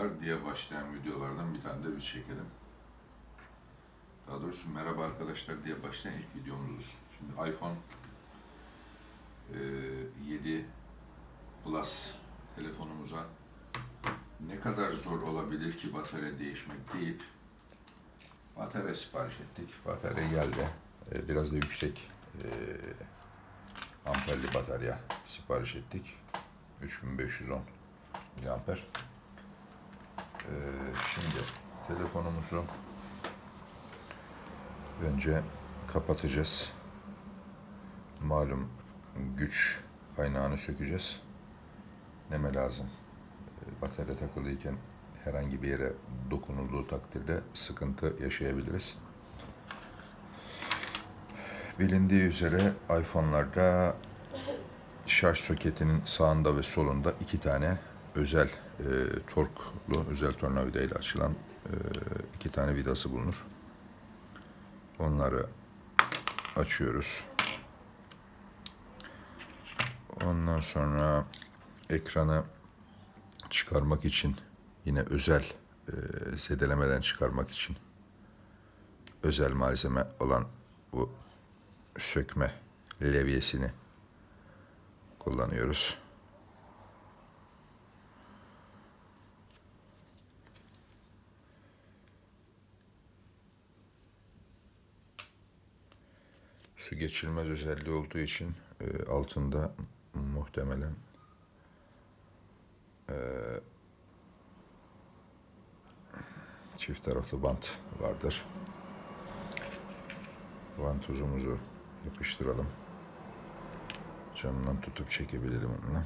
arkadaşlar diye başlayan videolardan bir tane de biz çekelim. Daha doğrusu merhaba arkadaşlar diye başlayan ilk videomuz. Şimdi iPhone eee, 7 Plus telefonumuza ne kadar zor olabilir ki batarya değişmek deyip batarya sipariş ettik. Batarya geldi. Biraz da yüksek eee, amperli batarya sipariş ettik. 3510 miliamper. Ee, şimdi telefonumuzu önce kapatacağız. Malum güç kaynağını sökeceğiz. Neme lazım? Ee, Batarya takılıyken herhangi bir yere dokunulduğu takdirde sıkıntı yaşayabiliriz. Bilindiği üzere iPhone'larda şarj soketinin sağında ve solunda iki tane özel e, torklu, özel tornavida ile açılan e, iki tane vidası bulunur. Onları açıyoruz. Ondan sonra ekranı çıkarmak için yine özel e, zedelemeden çıkarmak için özel malzeme olan bu sökme levyesini kullanıyoruz. Su geçirmez özelliği olduğu için e, altında muhtemelen e, çift taraflı bant vardır. Vantuzumuzu yapıştıralım. Camdan tutup çekebilirim onunla.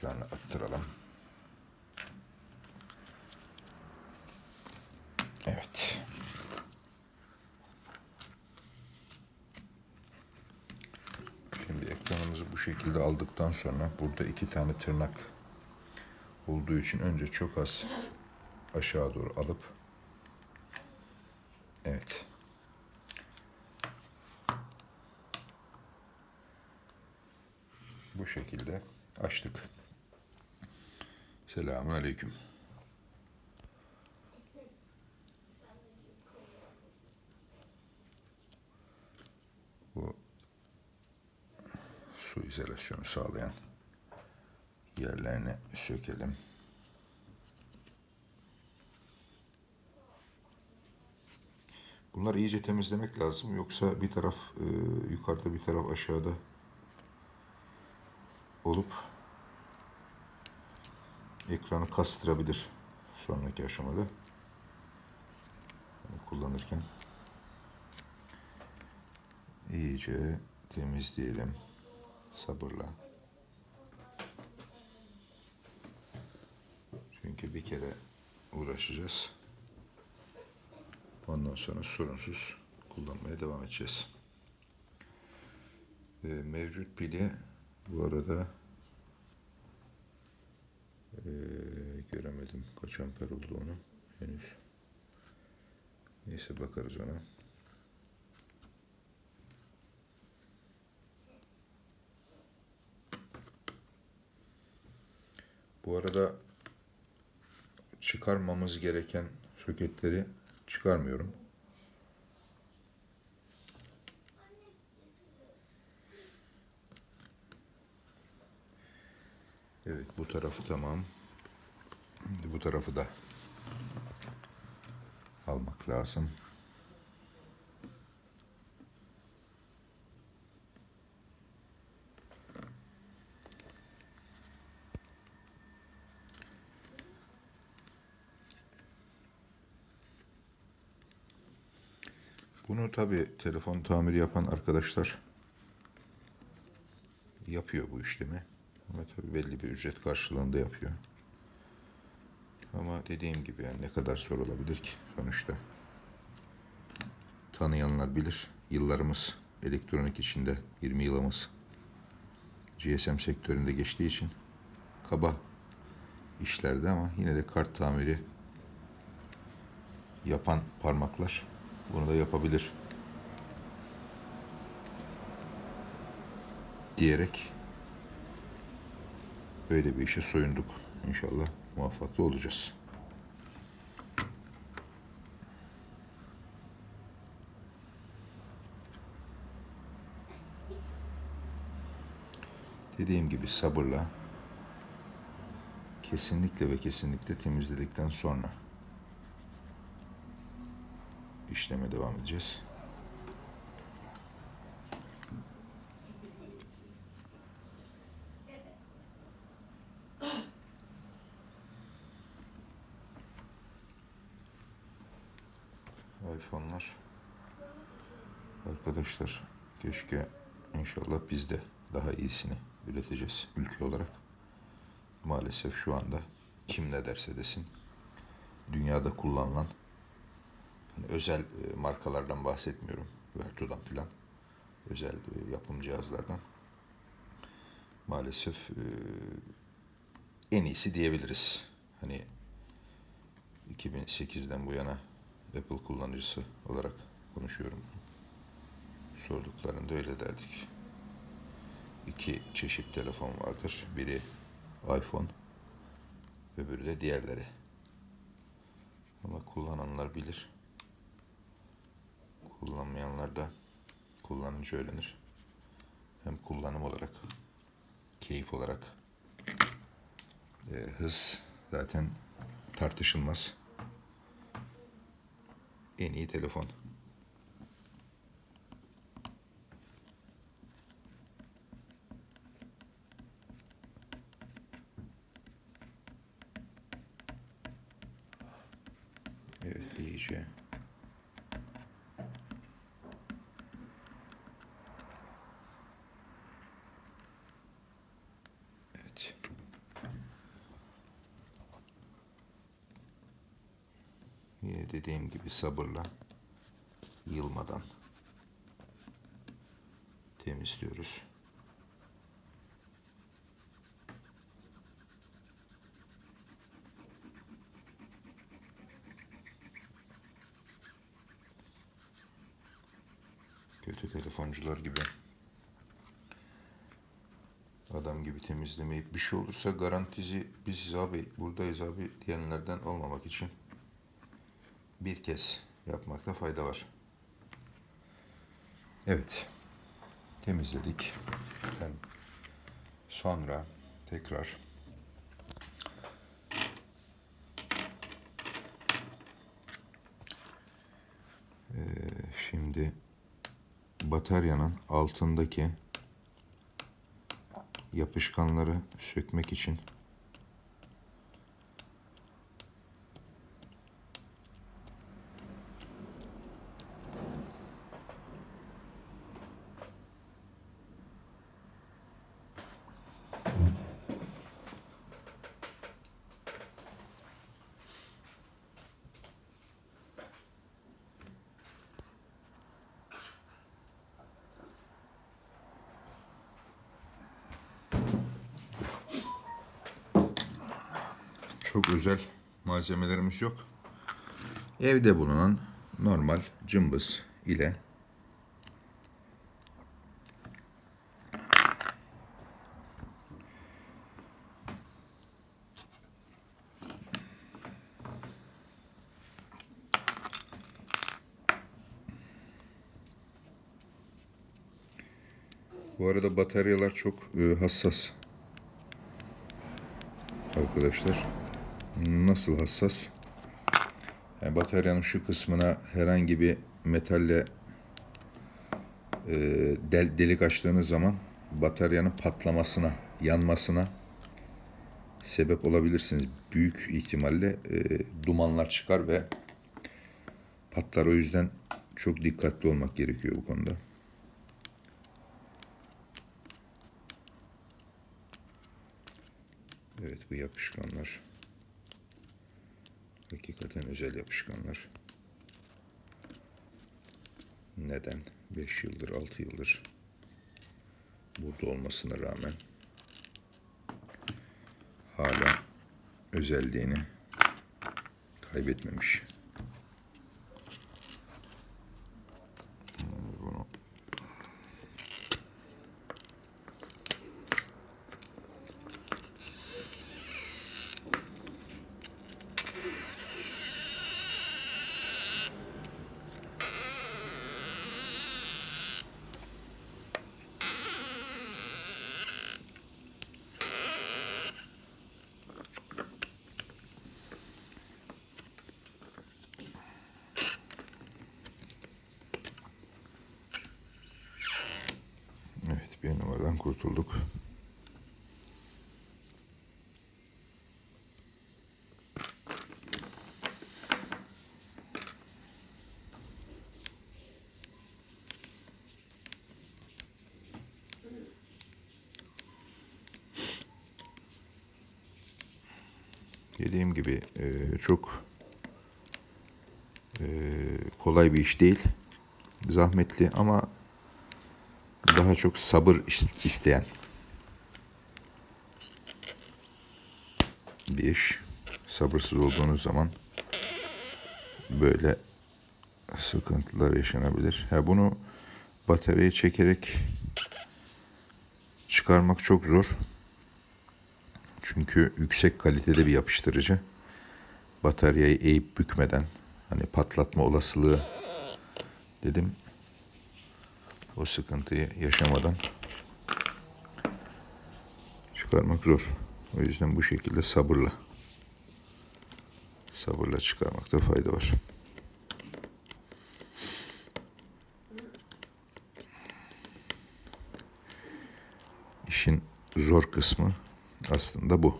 Tırnaklarını attıralım. Evet. Şimdi ekranımızı bu şekilde aldıktan sonra burada iki tane tırnak olduğu için önce çok az aşağı doğru alıp evet. Bu şekilde açtık. Selamun aleyküm. Bu su izolasyonu sağlayan yerlerini sökelim. Bunları iyice temizlemek lazım. Yoksa bir taraf e, yukarıda bir taraf aşağıda olup ekranı kastırabilir sonraki aşamada. Yani kullanırken iyice temizleyelim. Sabırla. Çünkü bir kere uğraşacağız. Ondan sonra sorunsuz kullanmaya devam edeceğiz. Ee, mevcut pili bu arada ee, göremedim kaç amper olduğunu henüz. Neyse bakarız ona. Bu arada çıkarmamız gereken soketleri çıkarmıyorum. Evet bu tarafı tamam. Şimdi bu tarafı da almak lazım. Bunu tabi telefon tamiri yapan arkadaşlar yapıyor bu işlemi. Ama tabii belli bir ücret karşılığında yapıyor. Ama dediğim gibi yani ne kadar zor olabilir ki sonuçta. tanıyanlar bilir. Yıllarımız elektronik içinde 20 yılımız GSM sektöründe geçtiği için kaba işlerdi ama yine de kart tamiri yapan parmaklar bunu da yapabilir diyerek böyle bir işe soyunduk. İnşallah muvaffaklı olacağız. Dediğim gibi sabırla kesinlikle ve kesinlikle temizledikten sonra işleme devam edeceğiz. iPhone'lar arkadaşlar keşke inşallah biz de daha iyisini üreteceğiz ülke olarak. Maalesef şu anda kim ne derse desin dünyada kullanılan hani özel e, markalardan bahsetmiyorum. Vertu'dan filan özel e, yapım cihazlardan maalesef e, en iyisi diyebiliriz. Hani 2008'den bu yana Apple kullanıcısı olarak konuşuyorum. Sorduklarında öyle derdik. İki çeşit telefon vardır. Biri iPhone, öbürü de diğerleri. Ama kullananlar bilir. Kullanmayanlar da kullanınca öğrenir. Hem kullanım olarak, keyif olarak. e, hız zaten tartışılmaz. En iyi telefon. İyice. Evet. Yine dediğim gibi sabırla yılmadan temizliyoruz. Temizlemeyip bir şey olursa garantici biziz abi buradayız abi diyenlerden olmamak için bir kez yapmakta fayda var. Evet. Temizledik. Tem- Sonra tekrar Ee, şimdi bataryanın altındaki yapışkanları sökmek için çok özel malzemelerimiz yok. Evde bulunan normal cımbız ile Bu arada bataryalar çok e, hassas. Arkadaşlar nasıl hassas? Yani bataryanın şu kısmına herhangi bir metalle e, del, delik açtığınız zaman bataryanın patlamasına, yanmasına sebep olabilirsiniz. Büyük ihtimalle e, dumanlar çıkar ve patlar. O yüzden çok dikkatli olmak gerekiyor bu konuda. Evet bu yapışkanlar. Hakikaten özel yapışkanlar. Neden? 5 yıldır, 6 yıldır burada olmasına rağmen hala özelliğini kaybetmemiş. Bunu Evet bir numaradan kurtulduk. Dediğim gibi e, çok e, kolay bir iş değil. Zahmetli ama daha çok sabır is- isteyen bir iş. Sabırsız olduğunuz zaman böyle sıkıntılar yaşanabilir. Ha bunu bataryaya çekerek çıkarmak çok zor. Çünkü yüksek kalitede bir yapıştırıcı. Bataryayı eğip bükmeden hani patlatma olasılığı dedim o sıkıntıyı yaşamadan çıkarmak zor. O yüzden bu şekilde sabırla sabırla çıkarmakta fayda var. İşin zor kısmı aslında bu.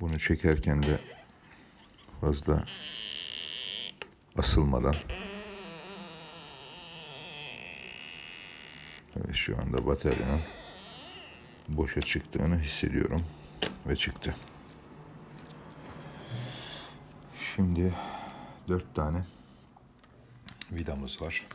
Bunu çekerken de fazla asılmadan Evet şu anda bataryanın boşa çıktığını hissediyorum ve çıktı. Şimdi dört tane vidamız var.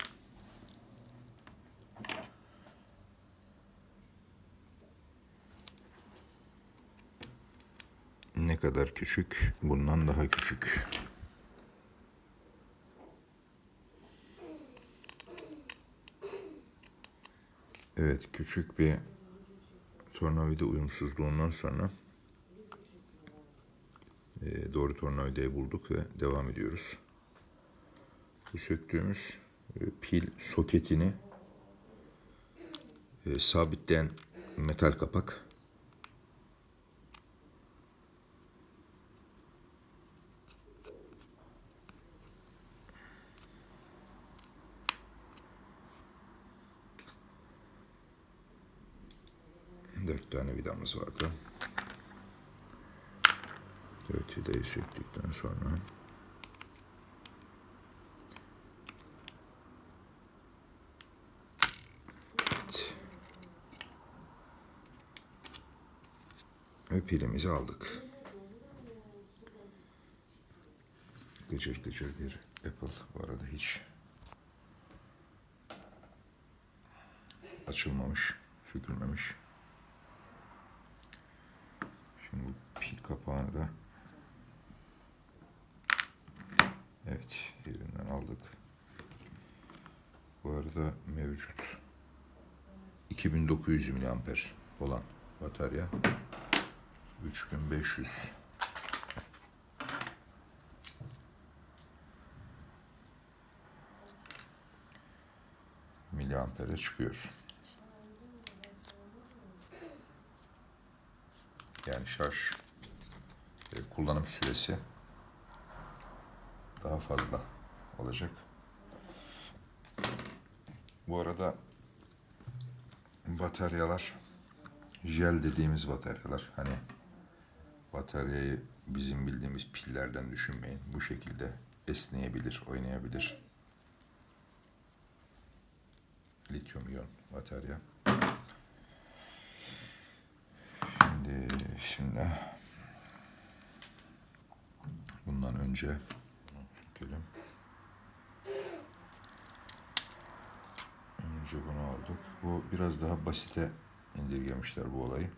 Kadar küçük? Bundan daha küçük. Evet, küçük bir tornavida uyumsuzluğundan sonra e, doğru tornavidayı bulduk ve devam ediyoruz. Bu söktüğümüz e, pil soketini e, sabitleyen metal kapak. Dört tane vidamız vardı. Dört vidayı söktükten sonra. Ve pilimizi aldık. Gıcır gıcır bir Apple bu arada hiç açılmamış, sökülmemiş. Şimdi bu pil kapağını da evet yerinden aldık. Bu arada mevcut 2900 mAh olan batarya 3500 miliampere çıkıyor. Yani şarj kullanım süresi daha fazla olacak. Bu arada bataryalar jel dediğimiz bataryalar hani bataryayı bizim bildiğimiz pillerden düşünmeyin. Bu şekilde esneyebilir, oynayabilir. Lityum iyon batarya. Şimdi Bismillah. Bundan önce sökelim. Önce bunu aldık. Bu biraz daha basite indirgemişler bu olayı.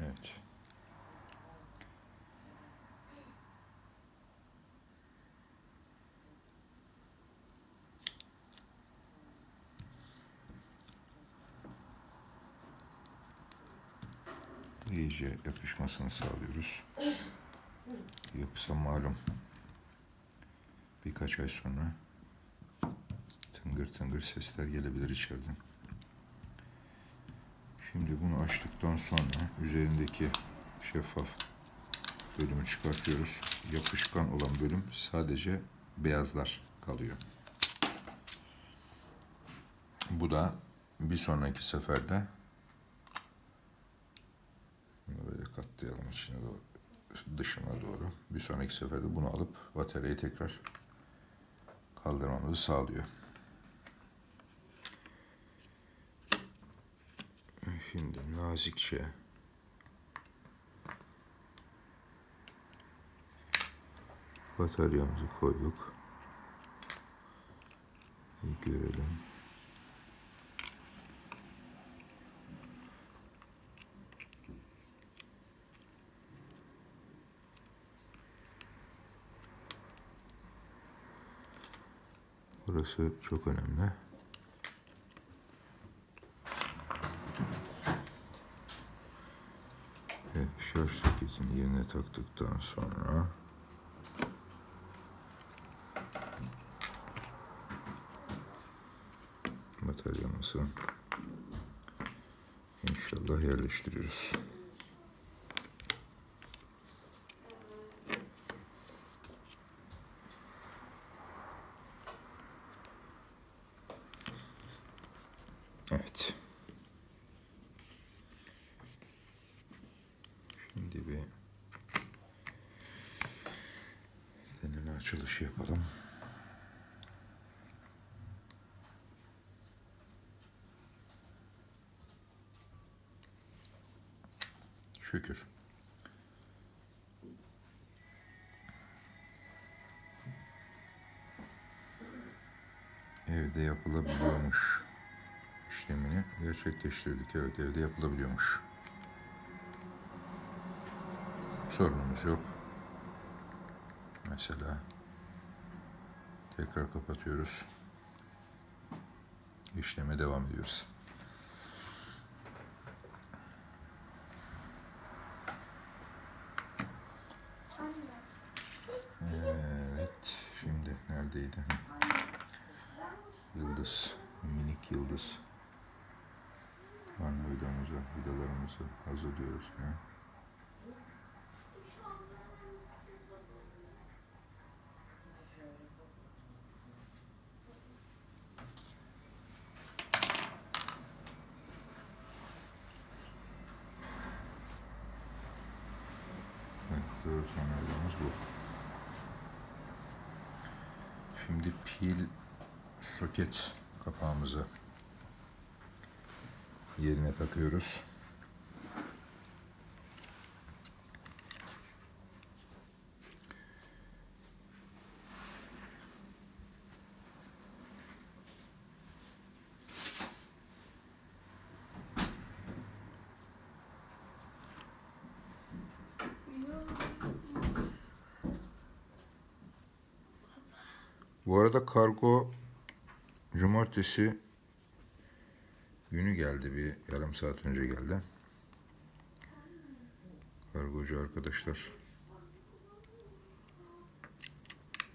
Evet. iyice yapışmasını sağlıyoruz. Yoksa malum birkaç ay sonra tıngır tıngır sesler gelebilir içeriden. Şimdi bunu açtıktan sonra üzerindeki şeffaf bölümü çıkartıyoruz. Yapışkan olan bölüm sadece beyazlar kalıyor. Bu da bir sonraki seferde bunu böyle katlayalım içine doğru, dışına doğru. Bir sonraki seferde bunu alıp bataryayı tekrar kaldırmamızı sağlıyor. Şimdi nazikçe bataryamızı koyduk. Görelim. Burası çok önemli. Ve şarj soketini yerine taktıktan sonra bataryamızı inşallah yerleştiriyoruz. Evet. Şimdi bir deneme açılışı yapalım. Şükür. Evde yapılabiliyormuş işlemini gerçekleştirdik. Evet evde yapılabiliyormuş. Sorunumuz yok. Mesela tekrar kapatıyoruz. İşleme devam ediyoruz. Evet. Şimdi neredeydi? Yıldız. Minik yıldız. Anne vidamızı, vidalarımızı hazırlıyoruz. Ha? Evet, doğru son vidamız bu. Şimdi pil soket kapağımızı yerine takıyoruz. Bu arada kargo cumartesi günü geldi bir yarım saat önce geldi. Kargocu arkadaşlar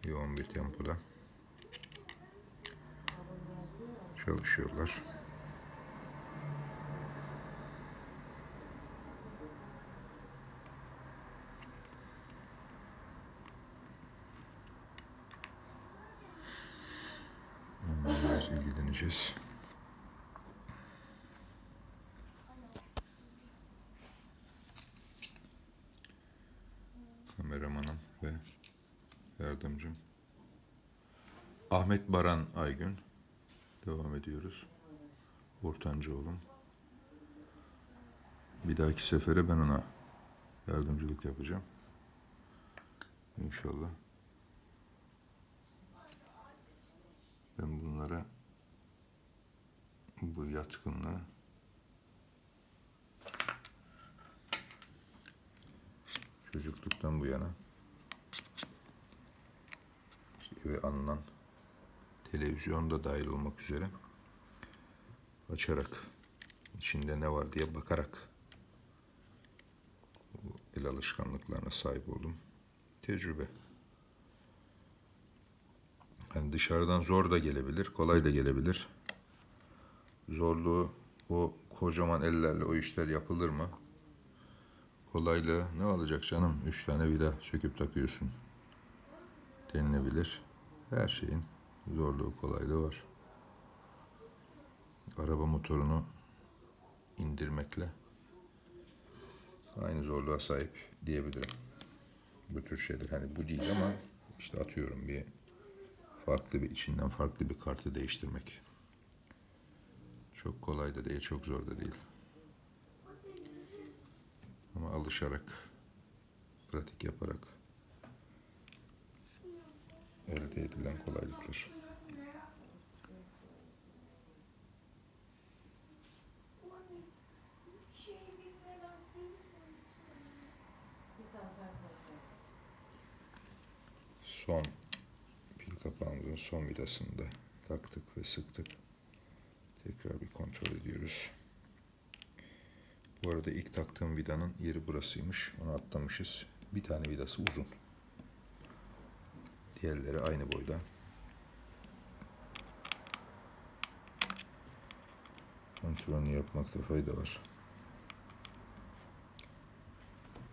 yoğun bir tempoda çalışıyorlar. Onunla biraz ilgileneceğiz. Kameramanım ve yardımcım Ahmet Baran Aygün. Devam ediyoruz. Ortancı oğlum. Bir dahaki sefere ben ona yardımcılık yapacağım. İnşallah. Ben bunlara yatkınlığı çocukluktan bu yana işte eve alınan televizyon da dahil olmak üzere açarak içinde ne var diye bakarak bu el alışkanlıklarına sahip oldum. Tecrübe. Hani dışarıdan zor da gelebilir, kolay da gelebilir. Zorluğu o kocaman ellerle o işler yapılır mı? Kolaylığı ne olacak canım? Üç tane vida söküp takıyorsun denilebilir. Her şeyin zorluğu, kolaylığı var. Araba motorunu indirmekle aynı zorluğa sahip diyebilirim. Bu tür şeyler hani bu değil ama işte atıyorum bir farklı bir içinden farklı bir kartı değiştirmek. Çok kolay da değil, çok zor da değil. Ama alışarak, pratik yaparak elde edilen kolaylıklar. Son pil kapağımızın son vidasını da taktık ve sıktık. Tekrar bir kontrol ediyoruz. Bu arada ilk taktığım vidanın yeri burasıymış. Onu atlamışız. Bir tane vidası uzun. Diğerleri aynı boyda. Kontrolünü yapmakta fayda var.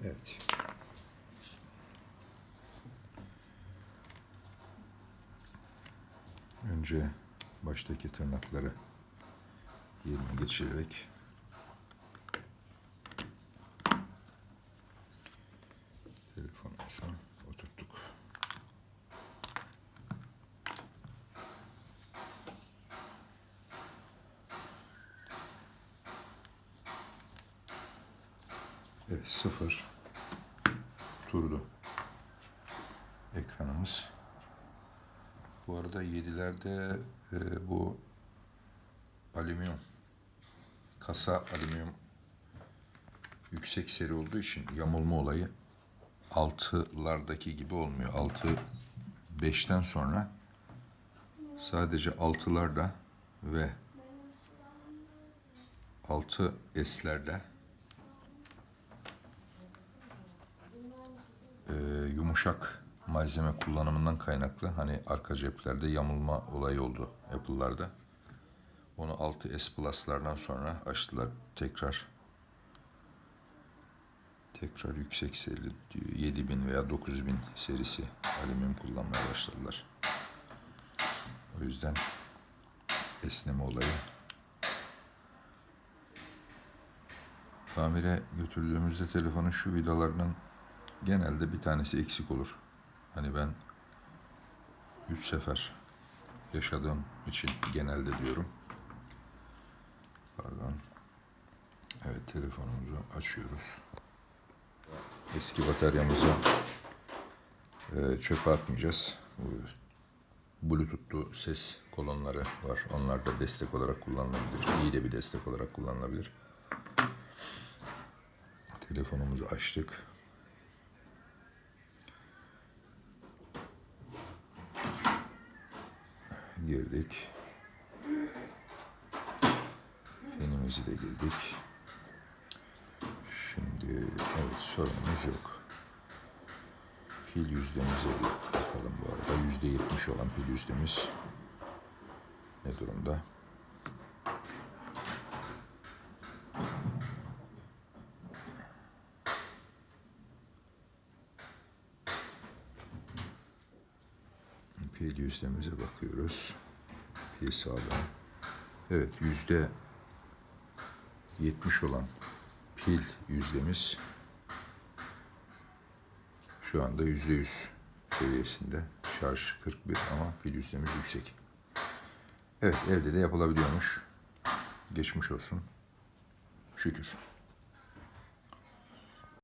Evet. Önce baştaki tırnakları yerine geçirerek telefonumuzu oturttuk. Evet sıfır turdu ekranımız. Bu arada 7'lerde e, bu alüminyum kasa alüminyum yüksek seri olduğu için yamulma olayı 6'lardaki gibi olmuyor. 6 5'ten sonra sadece 6'larda ve 6 S'lerde e, yumuşak malzeme kullanımından kaynaklı hani arka ceplerde yamulma olayı oldu Apple'larda. Onu 6S Plus'lardan sonra açtılar tekrar. Tekrar yüksek serili 7000 veya 9000 serisi alüminyum kullanmaya başladılar. O yüzden esneme olayı. Tamire götürdüğümüzde telefonun şu vidalarının genelde bir tanesi eksik olur. Hani ben üç sefer yaşadığım için genelde diyorum. Pardon. Evet telefonumuzu açıyoruz. Eski bataryamızı e, çöpe atmayacağız. Bluetooth'lu ses kolonları var. Onlar da destek olarak kullanılabilir. İyi de bir destek olarak kullanılabilir. Telefonumuzu açtık. girdik. Penimizi de girdik. Şimdi evet sorunumuz yok. Pil yüzdemize bakalım bu arada. Yüzde yetmiş olan pil yüzdemiz ne durumda? Pil yüzdemize bakıyoruz. Pil sağlam. Evet yüzde 70 olan pil yüzdemiz şu anda yüzde yüz seviyesinde. Şarj 41 ama pil yüzdemiz yüksek. Evet evde de yapılabiliyormuş. Geçmiş olsun. Şükür.